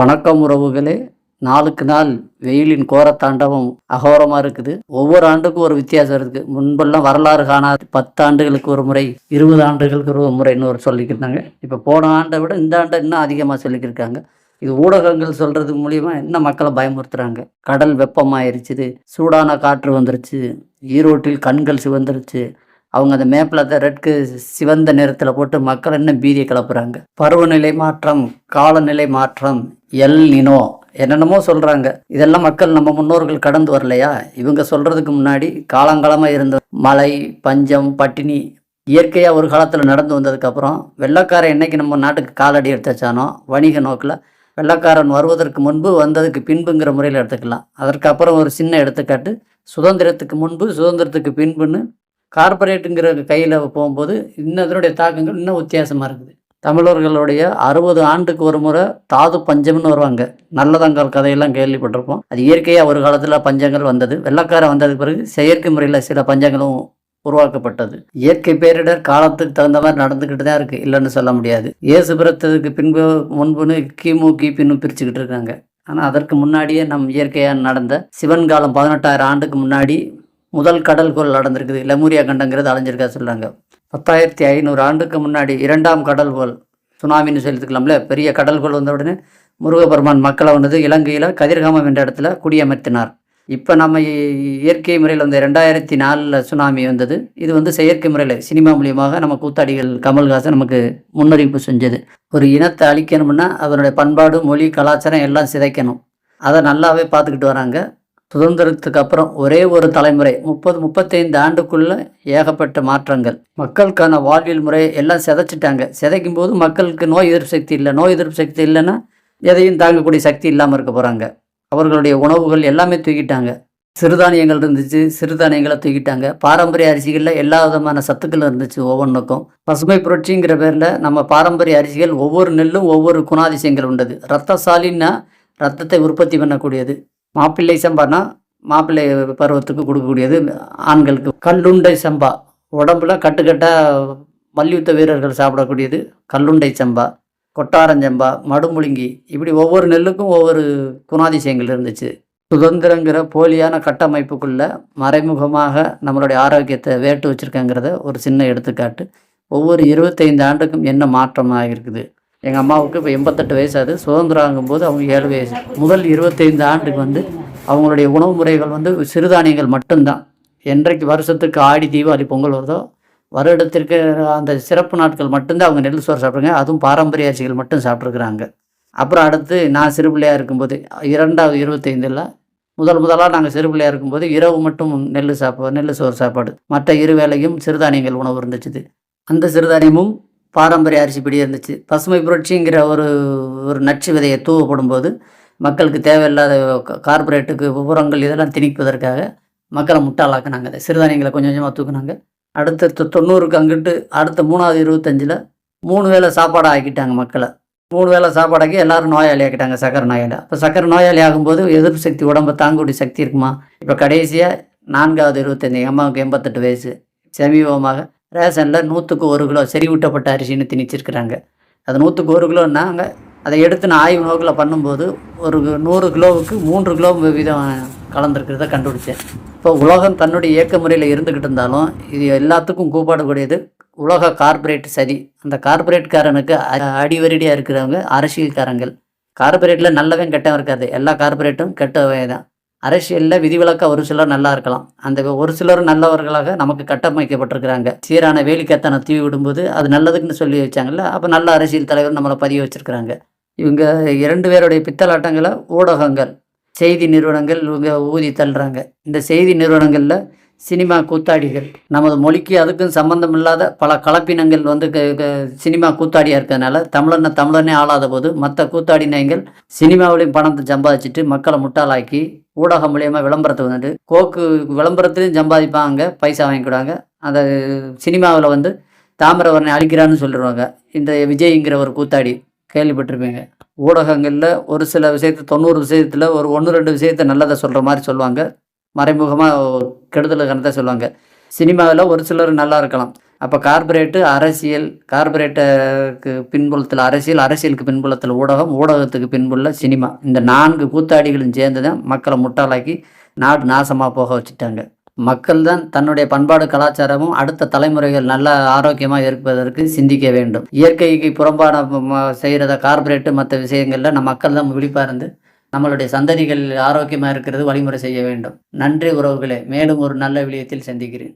வணக்கம் உறவுகளே. நாளுக்கு நாள் வெயிலின் கோரத்தாண்டவம் அகோரமாக இருக்குது. ஒவ்வொரு ஆண்டுக்கும் ஒரு வித்தியாசம் இருக்குது முன்பெல்லாம் வரலாறு காணாது. பத்து ஆண்டுகளுக்கு ஒரு முறை இருபது ஆண்டுகளுக்கு ஒரு முறைன்னு ஒரு சொல்லிக்கிருந்தாங்க இப்போ போன ஆண்டை விட இந்த ஆண்டை இன்னும் அதிகமாக சொல்லிக்கிருக்காங்க. இது ஊடகங்கள் சொல்கிறது மூலியமாக இன்னும் மக்களை பயமுறுத்துகிறாங்க கடல் வெப்பமாயிருச்சுது. சூடான காற்று வந்துருச்சு. ஈரோட்டில் கண்கள் சிவந்துருச்சு. அவங்க அந்த மேப்பில் அந்த ரெட்க்கு சிவந்த நிறத்தில் போட்டு மக்கள் இன்னும் பீதியை கிளப்புறாங்க. பருவநிலை மாற்றம் காலநிலை மாற்றம் எல் நினோ. என்னென்னமோ சொல்கிறாங்க இதெல்லாம் மக்கள் நம்ம முன்னோர்கள் கடந்து வரலையா? இவங்க சொல்கிறதுக்கு முன்னாடி காலங்காலமாக இருந்த மழை பஞ்சம் பட்டினி இயற்கையாக ஒரு காலத்தில் நடந்து வந்ததுக்கப்புறம் வெள்ளக்காரன் என்றைக்கு நம்ம நாட்டுக்கு காலடி எடுத்தச்சானோ வணிக நோக்கில் வெள்ளக்காரன் வருவதற்கு முன்பு வந்ததுக்கு பின்புங்கிற முறையில் எடுத்துக்கலாம். அதற்கப்புறம் ஒரு சின்ன எடுத்துக்காட்டு சுதந்திரத்துக்கு முன்பு சுதந்திரத்துக்கு பின்புன்னு கார்ப்பரேட்டுங்கிற கையில் போகும்போது இன்னும் இதனுடைய தாக்கங்கள் இன்னும் வித்தியாசமாக இருக்குது. தமிழர்களுடைய அறுபது ஆண்டுக்கு ஒரு முறை தாது பஞ்சம்னு வருவாங்க. நல்லதங்கால் கதையெல்லாம் கேள்விப்பட்டிருப்போம். அது இயற்கையாக ஒரு காலத்தில் பஞ்சங்கள் வந்தது. வெள்ளக்காரன் வந்ததுக்கு பிறகு செயற்கை முறையில் சில பஞ்சங்களும் உருவாக்கப்பட்டது. இயற்கை பேரிடர் காலத்துக்கு தகுந்த மாதிரி நடந்துக்கிட்டு தான் இருக்குது இல்லைன்னு சொல்ல முடியாது. இயேசு பிறத்ததுக்கு பின்பு முன்புன்னு கிமு கிபின்னு பிரிச்சுக்கிட்டு இருக்காங்க. ஆனால் அதற்கு முன்னாடியே நம் இயற்கையாக நடந்த சிவன் காலம் பதினெட்டாயிரம் ஆண்டுக்கு முன்னாடி முதல் கடல்கோள் நடந்திருக்குது. லெமூரியா கண்டங்கிறது அலைஞ்சிருக்கா சொல்கிறாங்க பத்தாயிரத்தி ஐநூறு ஆண்டுக்கு முன்னாடி இரண்டாம் கடல்கோள் சுனாமின்னு சொல்லித்துக்கலாம்ல பெரிய கடல்கோள் வந்த உடனே முருகபெருமான் மக்களை வந்தது இலங்கையில் கதிர்காமம் என்ற இடத்துல குடியமர்த்தினார். இப்போ நம்ம இயற்கை முறையில் வந்து ரெண்டாயிரத்தி நாலில் சுனாமி வந்தது. இது வந்து செயற்கை முறையில் சினிமா மூலியமாக நம்ம கூத்தாடிகள் கமல்ஹாசன் நமக்கு முன்னறிவிப்பு செஞ்சது. ஒரு இனத்தை அழிக்கணும்னா அதனுடைய பண்பாடு மொழி கலாச்சாரம் எல்லாம் சிதைக்கணும். அதை நல்லாவே பார்த்துக்கிட்டு வராங்க. சுதந்திரத்துக்கு அப்புறம் ஒரே ஒரு தலைமுறை முப்பது முப்பத்தைந்து ஆண்டுக்குள்ள ஏகப்பட்ட மாற்றங்கள். மக்களுக்கான வாழ்வியல் முறையை எல்லாம் சிதைச்சிட்டாங்க. சிதைக்கும் போது மக்களுக்கு நோய் எதிர்ப்பு சக்தி இல்லை. நோய் எதிர்ப்பு சக்தி இல்லைன்னா எதையும் தாங்கக்கூடிய சக்தி இல்லாமல் இருக்க போகிறாங்க அவர்களுடைய உணவுகள் எல்லாமே தூக்கிட்டாங்க. சிறுதானியங்கள் இருந்துச்சு சிறுதானியங்களை தூக்கிட்டாங்க. பாரம்பரிய அரிசிகளில் எல்லா விதமான சத்துக்களும் இருந்துச்சு ஒவ்வொன்றுக்கும் பசுமை புரட்சிங்கிற பேரில் நம்ம பாரம்பரிய அரிசிகள் ஒவ்வொரு நெல்லும் ஒவ்வொரு குணாதிசயங்கள் உண்டது. ரத்தசாலின்னா ரத்தத்தை உற்பத்தி பண்ணக்கூடியது. மாப்பிள்ளை சம்பானா மாப்பிள்ளை பருவத்துக்கு கொடுக்கக்கூடியது ஆண்களுக்கு. கல்லுண்டை சம்பா. உடம்புல கட்டுக்கட்டாக மல்யுத்த வீரர்கள் சாப்பிடக்கூடியது கல்லுண்டை சம்பா கொட்டாரஞ்சம்பா மடுமுழுங்கி. இப்படி ஒவ்வொரு நெல்லுக்கும் ஒவ்வொரு குணாதிசயங்கள் இருந்துச்சு. சுதந்திரங்கிற போலியான கட்டமைப்புக்குள்ள மறைமுகமாக நம்மளுடைய ஆரோக்கியத்தை வேட்டு வச்சுருக்கங்கிறத ஒரு சின்ன எடுத்துக்காட்டு. ஒவ்வொரு இருபத்தைந்து ஆண்டுக்கும் என்ன மாற்றமாக இருக்குது எங்கள் அம்மாவுக்கு இப்போ எண்பத்தெட்டு வயசு ஆகுது. சுதந்திரம் ஆகும்போது அவங்க ஏழு வயசு. முதல் இருபத்தைந்து ஆண்டுக்கு வந்து அவங்களுடைய உணவு முறைகள் வந்து சிறுதானியங்கள் மட்டும்தான். என்றைக்கு வருஷத்துக்கு ஆடி தீபாவளி பொங்கல் வருதோ வருடத்திற்கு அந்த சிறப்பு நாட்கள் மட்டும்தான் அவங்க நெல் சோறு சாப்பிட்றாங்க. அதுவும் பாரம்பரிய அரிசிகள் மட்டும் சாப்பிட்ருக்குறாங்க அப்புறம் அடுத்து நான் சிறு பிள்ளையாக இருக்கும்போது இரண்டாவது இருபத்தைந்தில் முதல் முதலாக நாங்கள் சிறு பிள்ளையாக இருக்கும்போது இரவு மட்டும் நெல் சாப்பாடு நெல் சோறு சாப்பாடு. மற்ற இரு வேளையும் சிறுதானியங்கள் உணவு இருந்துச்சு அந்த சிறுதானியமும் பாரம்பரிய அரிசி பிடி இருந்துச்சு. பசுமை புரட்சிங்கிற ஒரு ஒரு நச்சு விதையை தூவப்படும்போது மக்களுக்கு தேவையில்லாத கார்பரேட்டுக்கு கார்ப்பரேட்டுக்கு உரங்கள் இதெல்லாம் திணிப்பதற்காக மக்களை முட்டாளாக்குனாங்க. அதை சிறுதானியங்களை கொஞ்சம் கொஞ்சமாக தூக்குனாங்க. அடுத்த தொண்ணூறுக்கு அங்கிட்டு அடுத்த மூணாவது இருபத்தஞ்சில் மூணு வேளை சாப்பாடு ஆக்கிட்டாங்க மக்களை. மூணு வேளை சாப்பாடாக்கி எல்லாரும் நோயாளி ஆக்கிட்டாங்க சக்கரை நோயாளி. அப்போ சக்கரை நோயாளி ஆகும்போது எதிர்ப்பு சக்தி உடம்பை தாங்கக்கூடிய சக்தி இருக்குமா? இப்போ கடைசியாக நான்காவது இருபத்தஞ்சி அம்மாவுக்கு எண்பத்தெட்டு வயசு. சமீபமாக ரேஷனில் நூற்றுக்கு ஒரு கிலோ செறிவூட்டப்பட்ட அரிசின்னு திணிச்சிருக்கிறாங்க. அது நூற்றுக்கு ஒரு கிலோன்னாங்க அதை எடுத்து நான் ஆய்வு நோக்கில் பண்ணும்போது ஒரு நூறு கிலோவுக்கு மூன்று கிலோ வீதம் கலந்துருக்கிறத கண்டுபிடிச்சேன். இப்போ உலகம் தன்னுடைய இயக்க முறையில் இருந்துக்கிட்டு இருந்தாலும் இது எல்லாத்துக்கும் கூப்பாடக்கூடியது உலக கார்ப்பரேட் சரி. அந்த கார்ப்பரேட்காரனுக்கு அடிவரடியாக இருக்கிறவங்க அரசியல்காரங்கள். கார்ப்பரேட்டில் நல்லவன் கெட்டவன் இருக்காது. எல்லா கார்ப்பரேட்டும் கெட்டவன் தான். அரசியலில் விதிவிலக்கா ஒரு சிலர் நல்லா இருக்கலாம். அந்த ஒரு சிலர் நல்லவர்களாக நமக்கு கட்டமைக்கப்பட்டிருக்கிறாங்க. சீரான வேலிக்கத்தனை தீவி விடும்போது அது நல்லதுக்குன்னு சொல்லி வச்சாங்கல்ல அப்போ நல்ல அரசியல் தலைவர் நம்மளை பதிய வச்சிருக்கிறாங்க. இவங்க இரண்டு பேருடைய பித்தலாட்டங்களை ஊடகங்கள் செய்தி நிறுவனங்கள் இவங்க ஊதி தள்ளுறாங்க. இந்த செய்தி நிறுவனங்களில் சினிமா கூத்தாடிகள். நமது மொழிக்கு அதுக்கும் சம்பந்தம் இல்லாத பல கலப்பினங்கள் வந்து க- க- சினிமா கூத்தாடியாக இருக்கிறதுனால தமிழனை தமிழனே ஆளாத போது மற்ற கூத்தாடினங்கள் சினிமாவிலையும் பணத்தை சம்பாதிச்சுட்டு மக்களை முட்டாளாக்கி ஊடகம் மூலியமாக விளம்பரத்தை வந்துட்டு கோக்கு விளம்பரத்துலையும் சம்பாதிப்பாங்க பைசா வாங்கிக்கிடுவாங்க அந்த சினிமாவில் வந்து தாமிரவரனை அழிக்கிறான்னு சொல்லிடுவாங்க இந்த விஜய்ங்கிற ஒரு கூத்தாடி கேள்விப்பட்டிருப்பீங்க. ஊடகங்களில் ஒரு சில விஷயத்தை தொண்ணூறு விஷயத்தில் ஒரு ஒன்று ரெண்டு விஷயத்தை நல்லதை சொல்கிற மாதிரி சொல்லுவாங்க. மறைமுகமாக கெடுதல் கணத்தை சொல்லுவாங்க. சினிமாவில் ஒரு சிலர் நல்லா இருக்கலாம். அப்போ கார்ப்பரேட்டு அரசியல் கார்ப்பரேட்டுக்கு பின்புலத்தில் அரசியல் அரசியலுக்கு பின்புலத்தில் ஊடகம் ஊடகத்துக்கு பின்புல சினிமா. இந்த நான்கு கூத்தாடிகளும் சேர்ந்து தான் மக்களை முட்டாளாக்கி நாடு நாசமாக போக வச்சுட்டாங்க. மக்கள் தான் தன்னுடைய பண்பாடு கலாச்சாரமும் அடுத்த தலைமுறைகள் நல்ல ஆரோக்கியமாக இருப்பதற்கு சிந்திக்க வேண்டும். இயற்கைக்கு புறம்பான செய்கிறத கார்ப்பரேட்டு மற்ற விஷயங்களில் நம்ம மக்கள் தான் விழிப்பாக இருந்து நம்மளுடைய சந்ததிகள் ஆரோக்கியமாக இருக்கிறது வழிமுறை செய்ய வேண்டும். நன்றி உறவுகளே. மேலும் ஒரு நல்ல விடயத்தில் சந்திக்கிறேன்.